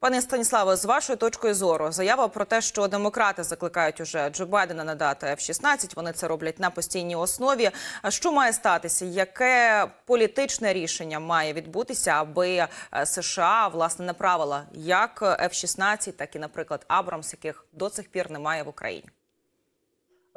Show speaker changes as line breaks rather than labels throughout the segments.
Пане Станіславе, з вашої точки зору, заява про те, що демократи закликають уже Джо Байдена надати F-16, Вони це роблять на постійній основі. А Що має статися? Яке політичне рішення має відбутися, аби е, США власне направила як F-16, так і, наприклад, Абрамс, яких до цих пір немає в Україні?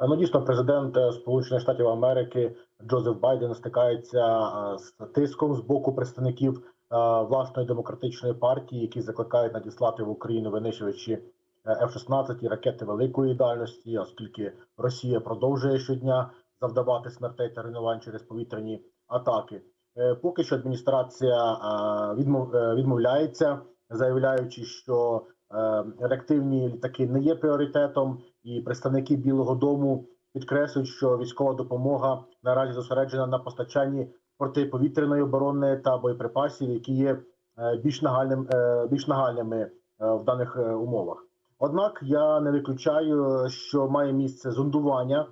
Ну, дійсно, президент е, Сполучених Штатів Америки Джозеф Байден стикається е, з тиском з боку представників власної демократичної партії, які закликають надіслати в Україну винищувачі е, F-16 і ракети великої дальності, оскільки Росія продовжує щодня завдавати смертей та руйнувань через повітряні атаки. Е, Поки що адміністрація е, відмов- е, відмовляється, заявляючи, що е, реактивні літаки не є пріоритетом, і представники Білого Дому підкреслюють, що військова допомога наразі зосереджена на постачанні протиповітряної оборони та боєприпасів, які є е, більш нагальним е, більш нагальними е, в даних умовах. Однак я не виключаю, що має місце зондування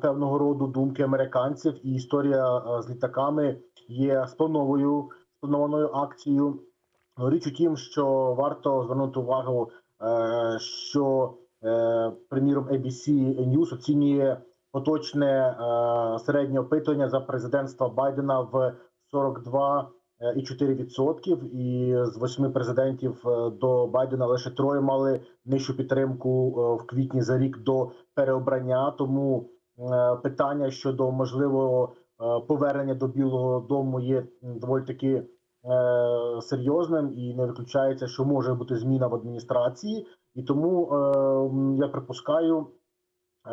певного роду думки американців, і історія з літаками є сплановою спланованою акцією. Річ у тім, що варто звернути увагу, що приміром ABC News оцінює поточне е, середнє опитування за президентства Байдена в 42,4%. І з восьми президентів е, до Байдена лише троє мали нижчу підтримку е, в квітні за рік до переобрання. Тому е, питання щодо можливого е, повернення до Білого Дому є доволі таки е, серйозним і не виключається, що може бути зміна в адміністрації, і тому е, я припускаю, е,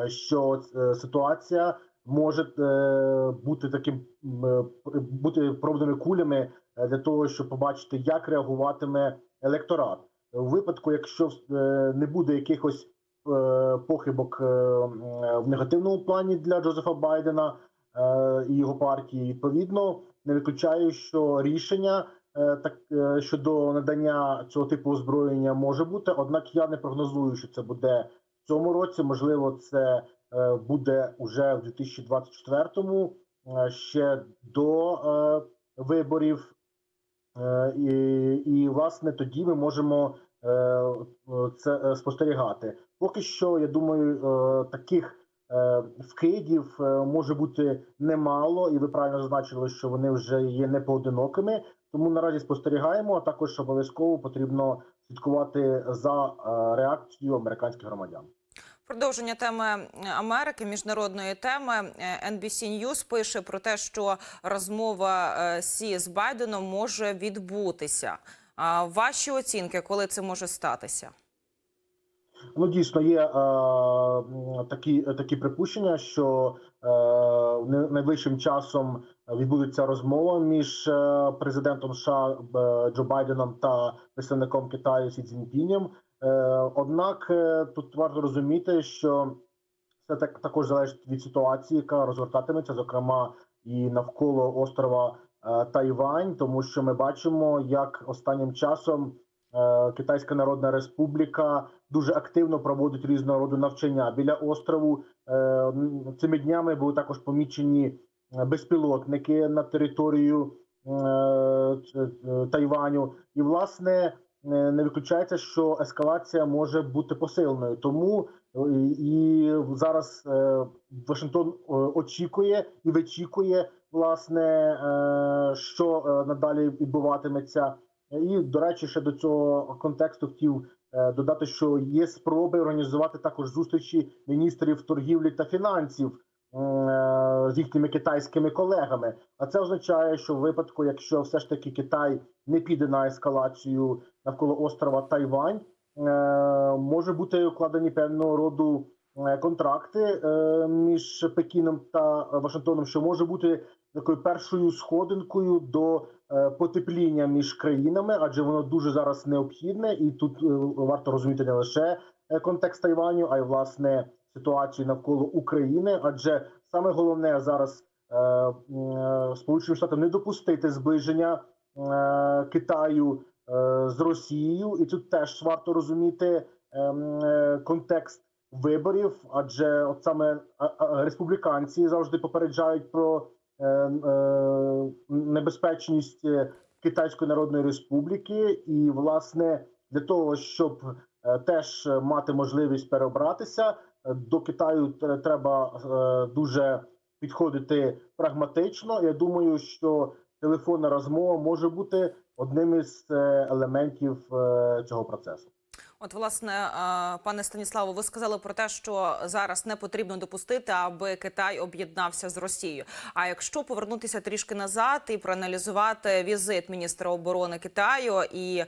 що е, ситуація може е, бути таким е, бути пробними кулями е, для того, щоб побачити, як реагуватиме електорат у випадку, якщо е, не буде якихось е, похибок е, в негативному плані для Джозефа Байдена е, і його партії. Відповідно, не виключаю, що рішення е, так е, щодо надання цього типу озброєння може бути. Однак я не прогнозую, що це буде цьому році. Можливо, це е, буде уже в 2024-му, е, ще до е, виборів. І, і власне тоді ми можемо це спостерігати. Поки що, я думаю, таких вкидів може бути немало, і ви правильно зазначили, що вони вже є непоодинокими. Тому наразі спостерігаємо. А також обов'язково потрібно слідкувати за реакцією американських громадян.
Продовження теми Америки, міжнародної теми Е, NBC News пише про те, що розмова е, Сі з Байденом може відбутися. Ваші оцінки, коли це може статися?
Ну, дійсно, є е, такі, такі припущення, що е, найближчим часом відбудеться розмова між е, президентом США е, Джо Байденом та представником Китаю Сі Цзіньпінем. Е, однак е, тут варто розуміти, що це так також залежить від ситуації, яка розгортатиметься, зокрема і навколо острова е, Тайвань, тому що ми бачимо, як останнім часом Китайська Народна Республіка дуже активно проводить різного роду навчання біля острову. Цими днями були також помічені безпілотники на територію Тайваню, і власне не виключається, що ескалація може бути посиленою. Тому е, і зараз е, Вашингтон е, очікує і вичікує власне, що надалі відбуватиметься. І до речі, ще до цього контексту хотів додати, що є спроби організувати також зустрічі міністрів торгівлі та фінансів з їхніми китайськими колегами. А це означає, що в випадку, якщо все ж таки Китай не піде на ескалацію навколо острова Тайвань, е, може бути укладені певного роду е, контракти е, між Пекіном та Вашингтоном, що може бути такою першою сходинкою до потепління між країнами, адже воно дуже зараз необхідне, і тут варто розуміти не лише контекст Тайваню, а й власне ситуацію навколо України. Адже саме головне зараз Сполученим Штатам не допустити зближення Китаю з Росією, і тут теж варто розуміти ем, е, контекст виборів, адже от саме республіканці завжди попереджають про е, е, небезпечність е, Китайської Народної Республіки, і власне для того, щоб е, теж мати можливість переобратися. Е, До Китаю треба е, дуже підходити прагматично. Я думаю, що телефонна розмова може бути одним із е, елементів е, цього процесу.
От, власне, е, пане Станіславо, ви сказали про те, що зараз не потрібно допустити, аби Китай об'єднався з Росією. А якщо повернутися трішки назад і проаналізувати візит міністра оборони Китаю і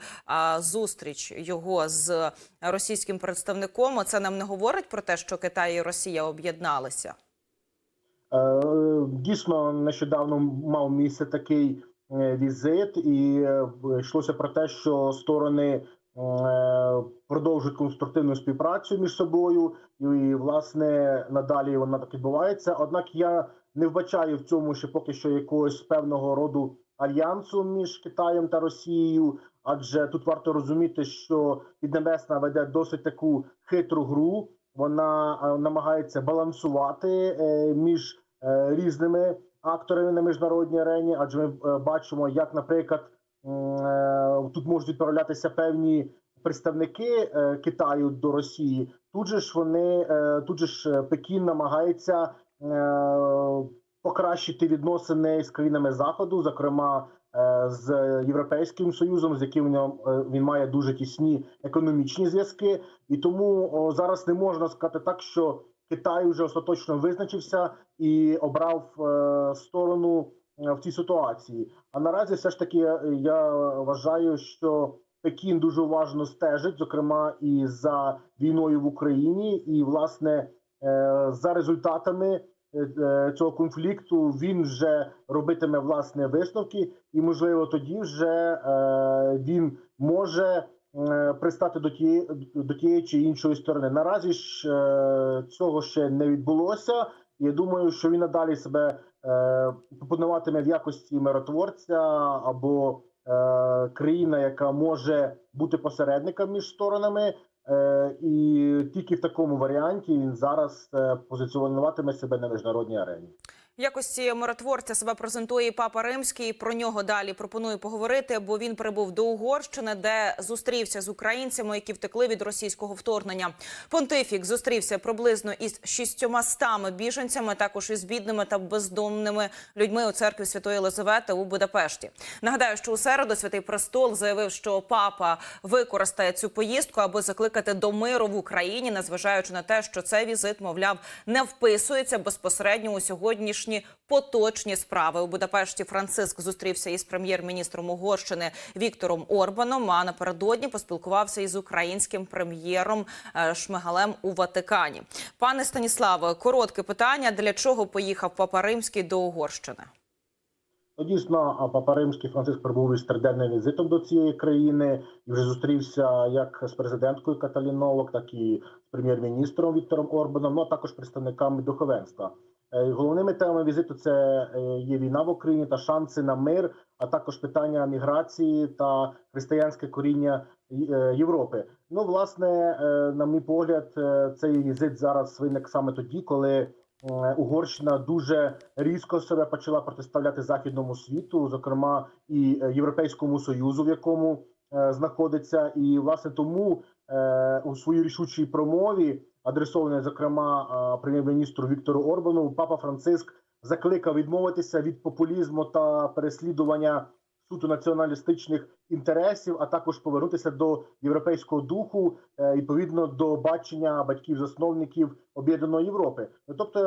зустріч його з російським представником, це нам не говорить про те, що Китай і Росія об'єдналися.
Дійсно, нещодавно мав місце такий візит, і е, йшлося про те, що сторони е, продовжують конструктивну співпрацю між собою, і власне надалі вона так відбувається. Однак я не вбачаю в цьому ще поки що якогось певного роду альянсу між Китаєм та Росією. Адже тут варто розуміти, що Піднебесна веде досить таку хитру гру. Вона е, намагається балансувати е, між е, різними акторами на міжнародній арені, адже ми е, бачимо, як, наприклад, е, тут можуть відправлятися певні представники е, Китаю до Росії. Тут же ж вони тут же ж Пекін намагається покращити відносини з країнами заходу, зокрема з Європейським Союзом, з яким він має дуже тісні економічні зв'язки, і тому зараз не можна сказати так, що Китай вже остаточно визначився і обрав е, сторону е, в цій ситуації. А наразі, все ж таки, я- я вважаю, що Пекін дуже уважно стежить, зокрема і за війною в Україні, і власне е, за результатами е, е, цього конфлікту він вже робитиме власне висновки, і можливо тоді вже е, він може е, пристати до тієї до тієї чи іншої сторони. Наразі ж е, цього ще не відбулося. Я думаю, що він надалі себе е, пропонуватиме в якості миротворця або е, країна, яка може бути посередником між сторонами. Е, і тільки в такому варіанті він зараз е, позиціонуватиме себе на міжнародній арені.
Якості миротворця себе презентує папа Римський. Про нього далі пропоную поговорити, бо він прибув до Угорщини, де зустрівся з українцями, які втекли від російського вторгнення. Понтифік зустрівся приблизно із шістьомастами біженцями, також із бідними та бездомними людьми у церкві Святої Єлизавети у Будапешті. Нагадаю, що у середу святий престол заявив, що папа використає цю поїздку, аби закликати до миру в Україні, незважаючи на те, що цей візит, мовляв, не вписується безпосередньо у сьогоднішні поточні справи. У Будапешті Франциск зустрівся із прем'єр-міністром Угорщини Віктором Орбаном. А напередодні поспілкувався із українським прем'єром е, Шмигалем у Ватикані. Пане Станіславе, коротке питання: для чого поїхав Папа Римський до Угорщини?
Ну, дійсно, папа Римський Франциск прибув із триденним візитом до цієї країни і вже зустрівся як з президенткою Каталін Новак, так і з прем'єр-міністром Віктором Орбаном, ну а також представниками духовенства. Е, Головними темами візиту це е, є війна в Україні та шанси на мир, а також питання міграції та християнське коріння е, Європи. Ну, власне, на мій погляд, цей візит зараз виник саме тоді, коли Угорщина дуже різко себе почала протиставляти західному світу, зокрема і Європейському союзу, в якому знаходиться, і власне тому у своїй рішучій промові, адресованій зокрема е, прем'єр-міністру Віктору Орбану, папа Франциск закликав відмовитися від популізму та переслідування суто націоналістичних інтересів, а також повернутися до європейського духу, е, відповідно до бачення батьків-засновників об'єднаної Європи. Ну, Тобто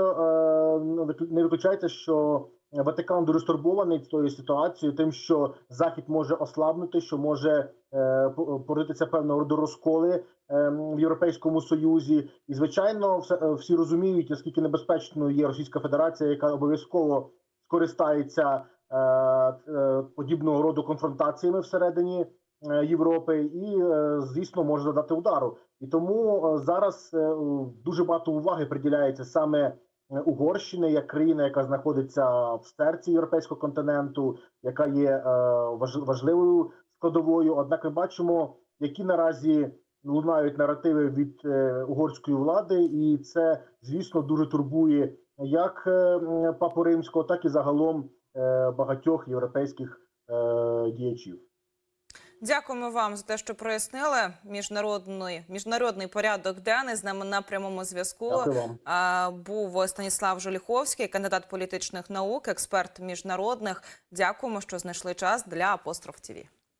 е, не виключається, що Ватикан дуже стурбований цією ситуацією, тим, що Захід може ослабнути, що може е, по- певного роду розколи е, в Європейському Союзі, і звичайно, е, всі розуміють, наскільки небезпечною є Російська Федерація, яка обов'язково скористається подібного роду конфронтаціями всередині Європи, і звісно може задати удару. І тому зараз дуже багато уваги приділяється саме Угорщини як країна, яка знаходиться в серці європейського континенту, яка є е, важливою складовою. Однак ми бачимо, які наразі лунають наративи від е, угорської влади, і це звісно дуже турбує як е, папу римського, так і загалом е, багатьох європейських е, діячів.
Дякуємо вам за те, що прояснили міжнародний міжнародний порядок денний. З нами на прямому зв'язку був Станіслав Жоліховський, кандидат політичних наук, експерт міжнародних. Дякуємо, що знайшли час для апостроф ТІВІ.